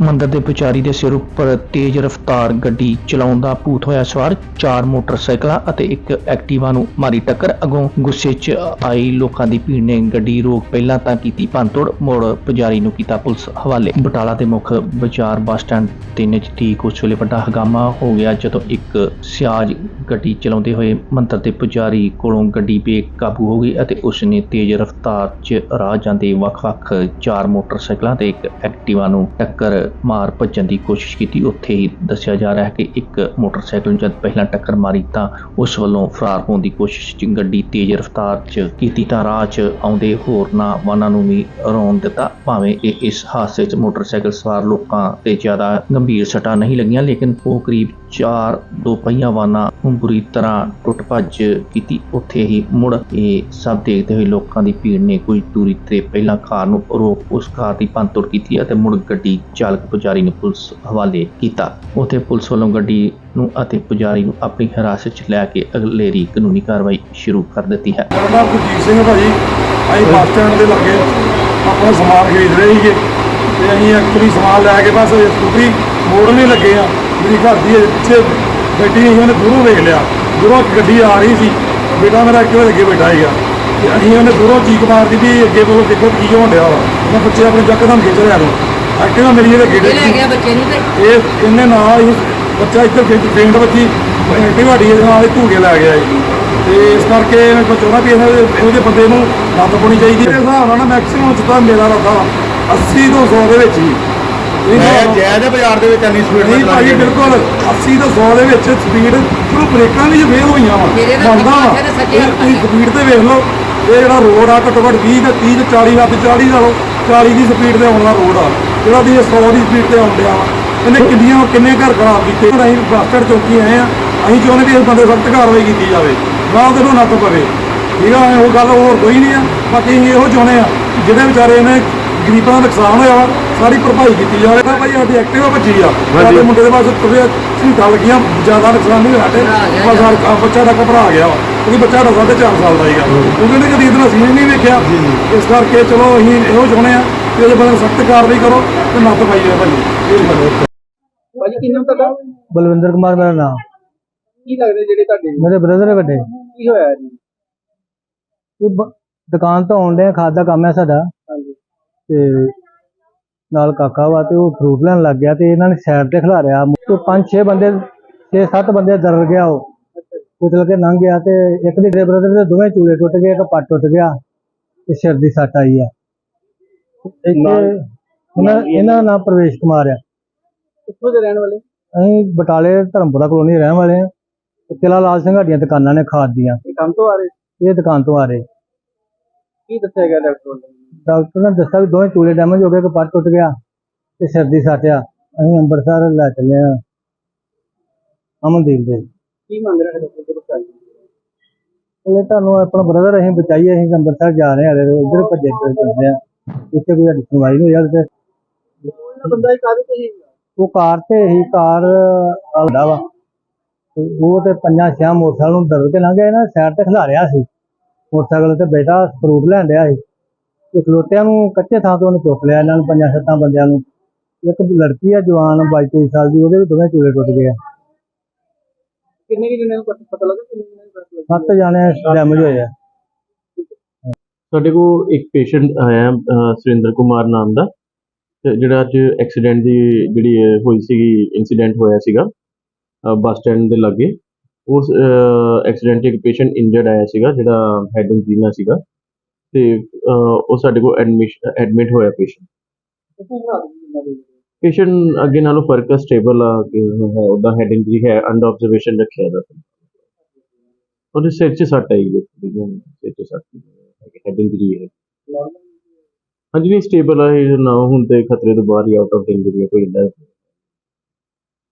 ਮੰਦਰ ਦੇ ਪੁਜਾਰੀ ਦੇ ਸਿਰ ਉੱਪਰ ਤੇਜ਼ ਰਫ਼ਤਾਰ ਗੱਡੀ ਚਲਾਉਣ ਦਾ ਭੂਤ ਹੋਇਆ ਸਵਾਰ। ਚਾਰ ਮੋਟਰਸਾਈਕਲਾਂ ਅਤੇ ਇੱਕ ਐਕਟਿਵਾ ਨੂੰ ਮਾਰੀ ਟੱਕਰ। ਅਗੋਂ ਗੁੱਸੇ 'ਚ ਆਈ ਲੋਕਾਂ ਦੀ ਭੀੜ ਨੇ ਗੱਡੀ ਰੋਕ ਪਹਿਲਾਂ ਤਾਂ ਕੀਤੀ ਭੰਨਤੋੜ। ਮੋੜ ਪੁਜਾਰੀ ਨੂੰ ਕੀਤਾ ਪੁਲਿਸ ਹਵਾਲੇ। ਬਟਾਲਾ ਦੇ ਮੁੱਖ ਬਾਜ਼ਾਰ ਬੱਸ ਸਟੈਂਡ ਦੇ ਨਜ਼ਦੀਕ ਉਸ ਵੇਲੇ ਵੱਡਾ ਹਗਾਮਾ ਹੋ ਗਿਆ ਜਦੋਂ ਇੱਕ ਸਿਆਜ ਗੱਡੀ ਚਲਾਉਂਦੇ ਹੋਏ ਮੰਦਰ ਦੇ ਪੁਜਾਰੀ ਕੋਲੋਂ ਗੱਡੀ ਬੇਕਾਬੂ ਹੋ ਗਈ ਅਤੇ ਉਸ ਨੇ ਤੇਜ਼ ਰਫ਼ਤਾਰ 'ਚ ਰਾਹ ਜਾਂਦੇ ਵੱਖ-ਵੱਖ ਚਾਰ ਮੋਟਰਸਾਈਕਲਾਂ ਤੇ ਇੱਕ ਐਕਟਿਵਾ ਨੂੰ ਟੱਕਰ ਮਾਰ ਭੱਜਣ ਦੀ ਕੋਸ਼ਿਸ਼ ਕੀਤੀ। ਉੱਥੇ ਹੀ ਦੱਸਿਆ ਜਾ ਰਿਹਾ ਹੈ ਕਿ ਇੱਕ ਮੋਟਰਸਾਈਕਲ ਨੂੰ ਜਦ ਪਹਿਲਾਂ ਟੱਕਰ ਮਾਰੀ ਤਾਂ ਉਸ ਵੱਲੋਂ ਫਰਾਰ ਹੋਣ ਦੀ ਕੋਸ਼ਿਸ਼ 'ਚ ਗੱਡੀ ਤੇਜ਼ ਰਫ਼ਤਾਰ 'ਚ ਕੀਤੀ ਤਾਂ ਰਾਹ 'ਚ ਆਉਂਦੇ ਹੋਰਨਾਂ ਵਾਹਨਾਂ ਨੂੰ ਵੀ ਰੋਣ ਦਿੱਤਾ। ਭਾਵੇਂ ਇਹ ਇਸ ਹਾਦਸੇ 'ਚ ਮੋਟਰਸਾਈਕਲ ਸਵਾਰ ਲੋਕਾਂ ਤੇ ਜ਼ਿਆਦਾ ਗੰਭੀਰ ਸੱਟਾਂ ਨਹੀਂ ਲੱਗੀਆਂ, ਲੇਕਿਨ ਉਹ ਕਰੀਬ ਚਾਰ ਦੋ ਪਹੀਆ ਵਾਹਨਾਂ ਬੁਰੀ ਤਰ੍ਹਾਂ ਟੁੱਟ ਭੱਜ ਕੀਤੀ। ਉੱਥੇ ਹੀ ਮੁੜ ਇਹ ਸਭ ਦੇਖਦੇ ਹੋਏ ਲੋਕਾਂ ਦੀ ਭੀੜ ਨੇ ਕੁਝ ਦੂਰੀ ਤੇ ਪਹਿਲਾਂ ਕਾਰ ਨੂੰ ਰੋਕ ਉਸ ਕਾਰ ਦੀ ਭੰਨਤੋੜ ਕੀਤੀ ਅਤੇ ਮੁੜ ਗੱਡੀ ਚਾਲ ਚਾਲਕ ਪੁਜਾਰੀ ਨੇ ਪੁਲਿਸ ਹਵਾਲੇ ਕੀਤਾ। ਉੱਥੇ ਪੁਲਿਸ ਵੱਲੋਂ ਗੱਡੀ ਨੂੰ ਅਤੇ ਪੁਜਾਰੀ ਨੂੰ ਆਪਣੀ ਹਿਰਾਸਤ 'ਚ ਲੈ ਕੇ ਅਗਲੇਰੀ ਕਾਨੂੰਨੀ ਕਾਰਵਾਈ ਸ਼ੁਰੂ ਕਰ ਦਿੱਤੀ ਹੈ। ਮੇਰਾ ਗੁਰਜੀਤ ਸਿੰਘ ਭਾਜੀ। ਅਸੀਂ ਬੱਸ ਸਟੈਂਡ ਦੇ ਲਾਗੇ। ਆਪਣਾ ਸਮਾਨ ਖਰੀਦ ਰਹੇ ਸੀਗੇ। ਤੇ ਅਸੀਂ ਐਕਚੁਅਲੀ ਸਮਾਨ ਲੈ ਕੇ ਬਸ ਸਕੂਟਰੀ ਮੋੜਨ ਹੀ ਲੱਗੇ ਆ ਮੇਰੀ ਘਰ ਦੀ ਪਿੱਛੇ ਬੈਠੀ ਸੀ, ਉਹਨੇ ਦੂਰੋਂ ਵੇਖ ਲਿਆ। ਦੂਰੋਂ ਇੱਕ ਗੱਡੀ ਆ ਰਹੀ ਸੀ। ਬੇਟਾ ਮੇਰਾ ਕਿਉਂ ਅੱਗੇ ਬੈਠਾ ਸੀਗਾ। ਤੇ ਅਸੀਂ ਉਹਨੇ ਦੂਰੋਂ ਚੀਕ ਮਾਰਦੀ ਵੀ ਅੱਗੇ ਕੋਲ ਦੇਖੋ ਕੀ ਹੋਣ ਡਿਆ ਵਾ। ਮੈਂ ਬੱਚੇ ਆਪਣੇ ਜੱਕਦਮ ਖਿੱਚ ਰਿਹਾ ਨੂੰ ਐਕਟਿਵਾ ਮੇਰੀ ਇਹਦੇ ਇਹ ਗੇੜੇ ਲੈ ਗਿਆ ਬੱਚੇ ਨੂੰ ਤੇ। ਇਹ ਇਹਨੇ ਨਾਲ ਹੀ ਬੱਚਾ ਇੱਧਰ ਫੇਂਟ ਵੱਜੀ ਢਿਵਾੜੀ ਦੇ ਨਾਲ ਹੀ ਧੂਗੇ ਲੈ ਗਿਆ ਜੀ। ਤੇ ਇਸ ਕਰਕੇ ਮੈਂ ਚਾਹੁੰਦਾ ਵੀ ਇਹਦੇ ਬੰਦੇ ਨੂੰ ਲੱਤ ਪਾਉਣੀ ਚਾਹੀਦੀ ਹੈ। ਹਿਸਾਬ ਨਾਲ ਮੈਕਸਿਮਮ ਚ ਤਾਂ ਮੇਰਾ ਰੱਦਾ 80 ਤੋਂ 100 ਦੇ ਵਿੱਚ ਹੀ। ਜਾਇਜ਼ ਬਾਜ਼ਾਰ ਦੇ ਵਿੱਚ ਇੰਨੀ ਸਪੀਡ ਨਹੀਂ ਭਾਜੀ ਬਿਲਕੁਲ 80 ਤੋਂ 100 ਦੇ ਵਿੱਚ ਸਪੀਡ ਚਲੋ ਬ੍ਰੇਕਾਂ ਵੀ ਜੇ ਫੇਲ ਹੋਈਆਂ ਵਾ ਹੱਥ ਤੁਸੀਂ ਸਪੀਡ ਤੇ ਵੇਖ ਲਓ। ਇਹ ਜਿਹੜਾ ਰੋਡ ਆ ਘੱਟੋ ਘੱਟ 20 ਤੇ 30 ਤੇ 40 ਹੱਦ 40 ਨਾਲੋਂ 40 ਦੀ ਸਪੀਡ ਤੇ ਆਉਣ ਵਾਲਾ ਰੋਡ ਆ। ਜਿਹੜਾ ਦੀ 100 ਦੀ ਸਪੀਡ ਤੇ ਆਉਣ ਡਿਆ ਵਾ। ਇਹਨੇ ਕਿੰਨੀਆਂ, ਕਿੰਨੇ ਘਰ ਖਰਾਬ ਕੀਤੇ? ਹੁਣ ਅਸੀਂ ਬਾਸਟਰ ਚੌਕੀ ਆਏ ਆ। ਅਸੀਂ ਚਾਹੁੰਦੇ ਵੀ ਇਸ ਬੰਦੇ ਸਖਤ ਕਾਰਵਾਈ ਕੀਤੀ ਜਾਵੇ। ਨਾ ਉਹਦੇ ਨੂੰ ਨੱਥ ਪਵੇ। ਠੀਕ ਆ, ਉਹ ਗੱਲ ਹੋਰ ਕੋਈ ਨਹੀਂ ਆ। ਬਾਕੀ ਅਸੀਂ ਇਹੋ ਚਾਹੁੰਦੇ ਆ ਜਿਹਦੇ ਵਿਚਾਰੇ ਨੇ ਗਰੀਬਾਂ ਦਾ ਨੁਕਸਾਨ ਹੋਇਆ ਵਾ ਸਾਰੀ ਭਰਪਾਈ ਕੀਤੀ ਜਾਵੇ ਤਾਂ ਭਾਈ ਸਾਡੀ ਐਕਟਿਵਾ ਭੱਜੀ ਆ। ਸਾਡੇ ਮੁੰਡੇ ਦੇ ਪਾਸ ਤੁਰੇ ਸੀਟਾਂ ਲੱਗੀਆਂ ਜ਼ਿਆਦਾ ਨੁਕਸਾਨ ਨਹੀਂ ਹੋਇਆ ਸਾਡੇ ਬਸ ਸਾਡਾ ਬੱਚਾ ਦਾ ਘਬਰਾ ਗਿਆ ਵਾ। ਕਿਉਂਕਿ ਬੱਚਾ ਦਾ ਸਾਢੇ ਚਾਰ ਸਾਲ ਦਾ ਸੀਗਾ। ਕਿਉਂਕਿ ਉਹਨੇ ਕਦੀ ਇਤਨਾ ਸੀਨ ਨਹੀਂ ਵੇਖਿਆ। ਇਸ ਕਰਕੇ ਚਲੋ ਅਸੀਂ ਇਹੋ ਚਾਹੁੰਦੇ ਆ ਕਿ ਇਹਦੇ ਬਾਰੇ ਸਖਤ ਕਾਰਵਾਈ ਕਰੋ ਤੇ ਨੱਥ ਪਾਈ ਜਾਵੇ ਭਾਈ। ਭਾਜੀ ਕੀ ਨਾਮ ਤੁਹਾਡਾ? ਬਲਵਿੰਦਰ ਕੁਮਾਰ ਮੇਰਾ ਨਾਮ। ਕੀ ਲੱਗਦੇ ਜਿਹੜੇ ਤੁਹਾਡੇ? ਮੇਰੇ ਬ੍ਰਦਰ ਵੱਡੇ। ਕੀ ਹੋਇਆ ਜੀ? ਦੁਕਾਨ ਤੋਂ ਆਉਣ ਡਿਆ ਖਾਦ ਦਾ ਕੰਮ ਹੈ ਸਾਡਾ। ਹਾਂਜੀ। ਤੇ ਨਾਲ ਕਾਕਾ ਵਾ ਤੇ ਉਹ ਫਰੂਟ ਲੈਣ ਲੱਗ ਗਿਆ ਤੇ ਇਹਨਾਂ ਨੇ ਸਾਈਡ ਤੇ ਖਿਲਾਰਿਆ। ਤੇ ਪੰਜ ਛੇ ਬੰਦੇ ਛੇ ਸੱਤ ਬੰਦੇ ਦਰ ਗਿਆ ਉਹ। ਕੁਚਲ ਕੇ ਲੰਘ ਗਿਆ ਤੇ ਇੱਕ ਦੇ ਬ੍ਰਦਰ ਦੇ ਦੋਵੇਂ ਚੂਲੇ ਟੁੱਟ ਗਏ ਇੱਕ ਪੱਟ ਟੁੱਟ ਗਿਆ ਤੇ ਸਿਰ ਦੀ ਸੱਟ ਆਈ ਆ। ਇੱਥੇ ਇਹਨਾਂ ਇਹਨਾਂ ਨਾਮ ਪ੍ਰਵੇਸ਼ ਕੁਮਾਰ ਆ। ਕਿੱਥੋਂ ਦੇ ਰਹਿਣ ਵਾਲੇ? ਅਸੀਂ ਬਟਾਲੇ ਧਰਮਪੁਰਾ ਕਲੋਨੀ ਰਹਿਣ ਵਾਲੇ ਆ। ਤੇ ਕਿਲਾ ਲਾਲ ਸਿੰਘ ਸਾਡੀਆਂ ਦੁਕਾਨਾਂ ਨੇ ਖਾਦ ਦੀਆਂ। ਇਹ ਕੰਮ ਤੋਂ ਆ ਰਹੇ? ਇਹ ਦੁਕਾਨ ਤੋਂ ਆ ਰਹੇ। ਕੀ ਦੱਸਿਆ ਗਿਆ ਡਾਕਟਰ ਵੱਲੋਂ? ਡਾਕਟਰ ਨੇ ਦੱਸਿਆ ਵੀ ਦੋਵੇਂ ਚੂਲੇ ਡੈਮੇਜ ਹੋ ਗਏ ਕਿ ਪੱਟ ਟੁੱਟ ਗਿਆ ਤੇ ਸਿਰ ਦੀ ਸੱਟ ਆ। ਅਸੀਂ ਅੰਮ੍ਰਿਤਸਰ ਲੈ ਚੱਲੇ ਆ। ਅਮਨਦੀਪ ਦੇ। ਕੀ ਮੰਗ ਰਹੇ ਡਾਕਟਰ ਤੋਂ ਬਚਾਈ ਇਹ ਤੁਹਾਨੂੰ ਆਪਣਾ ਬ੍ਰਦਰ ਅਸੀਂ ਬਚਾਈਏ ਅਸੀਂ ਅੰਮ੍ਰਿਤਸਰ ਜਾ ਰਹੇ ਹਾਂ ਉਧਰ ਭੱਜੇ ਫਿਰ ਚੱਲਦੇ ਆ। ਉੱਥੇ ਕੋਈ ਸਾਡੀ ਸੁਣਵਾਈ ਨਹੀਂ ਹੋਈ ਹਾਲੇ ਤੇ ਉਹ ਬੰਦਾ ਹੀ ਕਾਹਦੇ ਤੇ ਸੀ ਉਹ ਕਾਰ ਤੇ ਹੀ ਕਾਰ ਆਉਂਦਾ ਵਾ। ਤੇ ਉਹ ਤੇ ਪੰਜਾਂ ਛਿਆਂ ਮੋਟਰਸਾਈਕਲ ਨੂੰ ਦਰਦ ਕੇ ਲੰਘ ਗਿਆ ਨਾ ਸਾਈਡ ਤੇ ਖਿਲਾਰਿਆ ਸੀ। ਮੋਟਰਸਾਈਕਲ ਤੇ ਬੇਟਾ ਫਰੂਟ ਲੈਣ ਡਿਆ ਸੀ। ਤੇ ਖਲੋਟਿਆਂ ਨੂੰ ਕੱਚੇ ਥਾਂ ਤੋਂ ਉਹਨੇ ਚੁੱਕ ਲਿਆ ਇਹਨਾਂ ਨੂੰ ਪੰਜਾਂ ਸੱਤਾਂ ਬੰਦਿਆਂ ਨੂੰ। ਇੱਕ ਲੜਕੀ ਆ ਜਵਾਨ 22 23 ਸਾਲ ਦੀ ਉਹਦੇ ਵੀ ਦੋਵੇਂ ਚੂਲੇ ਟੁੱਟ ਗਏ ਆ। ਕਿੰਨੇ ਕਿ ਜਣੇ ਨੂੰ ਪਤਾ ਲੱਗਾ ਕਿੰਨੇ ਨੂੰ ਪਤਾ ਲੱਗਾ? ਸੱਤ ਜਾਣੇ ਡੈਮੇਜ ਹੋਏ ਆ। ਸਾਡੇ ਕੋਲ ਇੱਕ ਪੇਸ਼ੈਂਟ ਆਇਆ ਸੁਰਿੰਦਰ ਕੁਮਾਰ ਨਾਮ ਦਾ ਤੇ ਜਿਹੜਾ ਅੱਜ ਐਕਸੀਡੈਂਟ ਦੀ ਜਿਹੜੀ ਹੋਈ ਸੀਗੀ ਇਨਸੀਡੈਂਟ ਹੋਇਆ ਸੀਗਾ ਬੱਸ ਸਟੈਂਡ ਦੇ ਲਾਗੇ। ਉਸ ਐਕਸੀਡੈਂਟ 'ਚ ਇੱਕ ਪੇਸ਼ੈਂਟ ਇੰਜਰਡ ਆਇਆ ਸੀਗਾ ਜਿਹੜਾ ਹੈਡ ਇੰਜਰੀਨਾ ਸੀਗਾ। ਤੇ ਅਹ, ਉਹ ਸਾਡੇ ਕੋਲ ਐਡਮਿਸ਼ਨ ਐਡਮਿਟ ਹੋਇਆ ਪੇਸ਼ੈਂਟ ਕਿੱਥੋਂ ਬਣਾ ਦਿੱਤੀ ਪੇਸ਼ੈਂਟ ਅੱਗੇ ਨਾਲੋਂ ਫ਼ਰਕ ਸਟੇਬਲ ਆ ਕਿ ਹੈ ਉਹਦਾ ਹੈਡ ਇੰਜਰੀ ਹੈ ਅੰਡਰ ਆਬਜ਼ਰਵੇਸ਼ਨ ਰੱਖਿਆ ਦਾ ਉਹਦੇ ਸਿਰ 'ਚ ਸੱਟ ਆਈ ਹੈ ਸਿਰ 'ਚ ਸੱਟ ਹੈਡ ਇੰਜਰੀ ਹੈ। ਹਾਂਜੀ ਨਹੀਂ ਸਟੇਬਲ ਹੈ ਨਾ ਹੁਣ ਤੇ ਖਤਰੇ ਤੋਂ ਬਾਹਰ ਹੀ ਆਊਟ ਆਫ ਡੇਂਜਰ ਹੈ ਕੋਈ ਇੰਨਾ